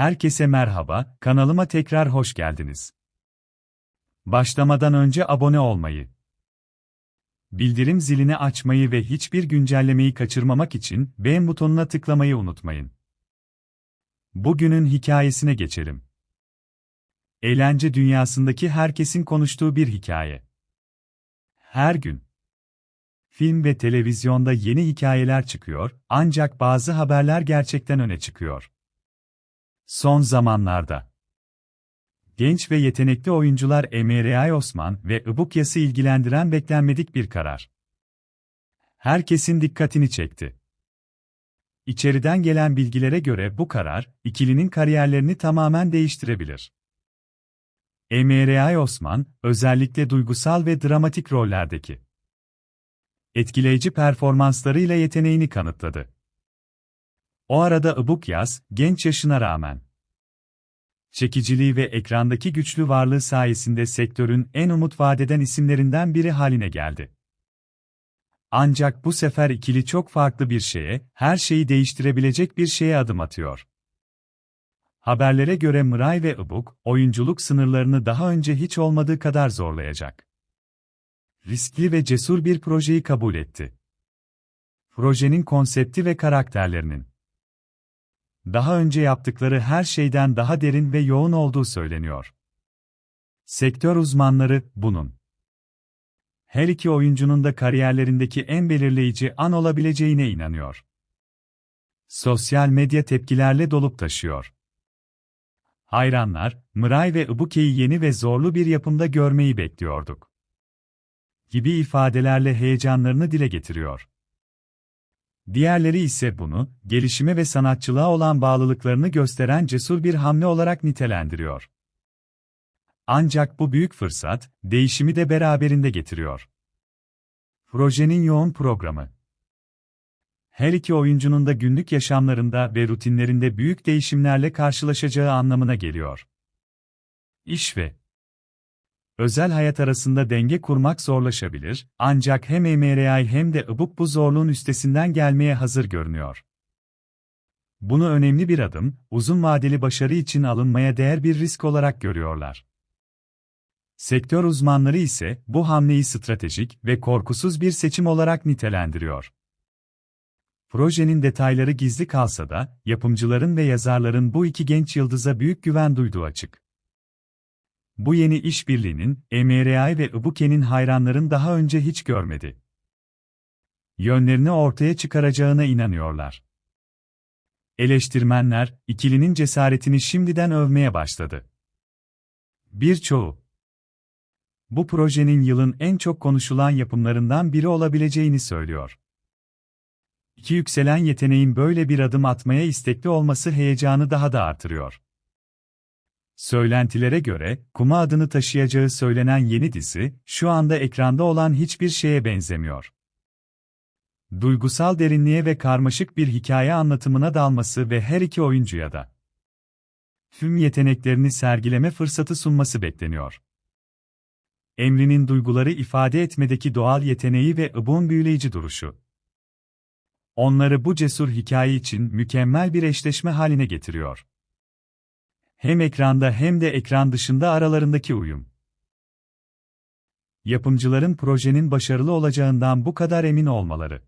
Herkese merhaba, kanalıma tekrar hoş geldiniz. Başlamadan önce abone olmayı, bildirim zilini açmayı ve hiçbir güncellemeyi kaçırmamak için beğen butonuna tıklamayı unutmayın. Bugünün hikayesine geçelim. Eğlence dünyasındaki herkesin konuştuğu bir hikaye. Her gün film ve televizyonda yeni hikayeler çıkıyor, ancak bazı haberler gerçekten öne çıkıyor. Son zamanlarda genç ve yetenekli oyuncular Emre Osman ve Ibukyas'ı ilgilendiren beklenmedik bir karar. Herkesin dikkatini çekti. İçeriden gelen bilgilere göre bu karar, ikilinin kariyerlerini tamamen değiştirebilir. Emre Osman, özellikle duygusal ve dramatik rollerdeki etkileyici performanslarıyla yeteneğini kanıtladı. O arada Ibukyas, genç yaşına rağmen çekiciliği ve ekrandaki güçlü varlığı sayesinde sektörün en umut vadeden isimlerinden biri haline geldi. Ancak bu sefer ikili çok farklı bir şeye, her şeyi değiştirebilecek bir şeye adım atıyor. Haberlere göre Mıray ve Ibuk, oyunculuk sınırlarını daha önce hiç olmadığı kadar zorlayacak. Riskli ve cesur bir projeyi kabul etti. Projenin konsepti ve karakterlerinin daha önce yaptıkları her şeyden daha derin ve yoğun olduğu söyleniyor. Sektör uzmanları bunun her iki oyuncunun da kariyerlerindeki en belirleyici an olabileceğine inanıyor. Sosyal medya tepkilerle dolup taşıyor. Hayranlar, Mıray ve Ibuke'yi yeni ve zorlu bir yapımda görmeyi bekliyorduk. Gibi ifadelerle heyecanlarını dile getiriyor. Diğerleri ise bunu, gelişime ve sanatçılığa olan bağlılıklarını gösteren cesur bir hamle olarak nitelendiriyor. Ancak bu büyük fırsat, değişimi de beraberinde getiriyor. Projenin yoğun programı her iki oyuncunun da günlük yaşamlarında ve rutinlerinde büyük değişimlerle karşılaşacağı anlamına geliyor. İş ve özel hayat arasında denge kurmak zorlaşabilir, ancak hem MRI hem de IBUK bu zorluğun üstesinden gelmeye hazır görünüyor. Bunu önemli bir adım, uzun vadeli başarı için alınmaya değer bir risk olarak görüyorlar. Sektör uzmanları ise bu hamleyi stratejik ve korkusuz bir seçim olarak nitelendiriyor. Projenin detayları gizli kalsa da, yapımcıların ve yazarların bu iki genç yıldıza büyük güven duyduğu açık. Bu yeni işbirliğinin, MRI ve Ibuke'nin hayranların daha önce hiç görmedi. Yönlerini ortaya çıkaracağına inanıyorlar. Eleştirmenler, ikilinin cesaretini şimdiden övmeye başladı. Birçoğu, bu projenin yılın en çok konuşulan yapımlarından biri olabileceğini söylüyor. İki yükselen yeteneğin böyle bir adım atmaya istekli olması heyecanı daha da artırıyor. Söylentilere göre, Kuma adını taşıyacağı söylenen yeni dizi, şu anda ekranda olan hiçbir şeye benzemiyor. Duygusal derinliğe ve karmaşık bir hikaye anlatımına dalması ve her iki oyuncuya da tüm yeteneklerini sergileme fırsatı sunması bekleniyor. Emri'nin duyguları ifade etmedeki doğal yeteneği ve ıbun büyüleyici duruşu. Onları bu cesur hikaye için mükemmel bir eşleşme haline getiriyor hem ekranda hem de ekran dışında aralarındaki uyum. Yapımcıların projenin başarılı olacağından bu kadar emin olmaları.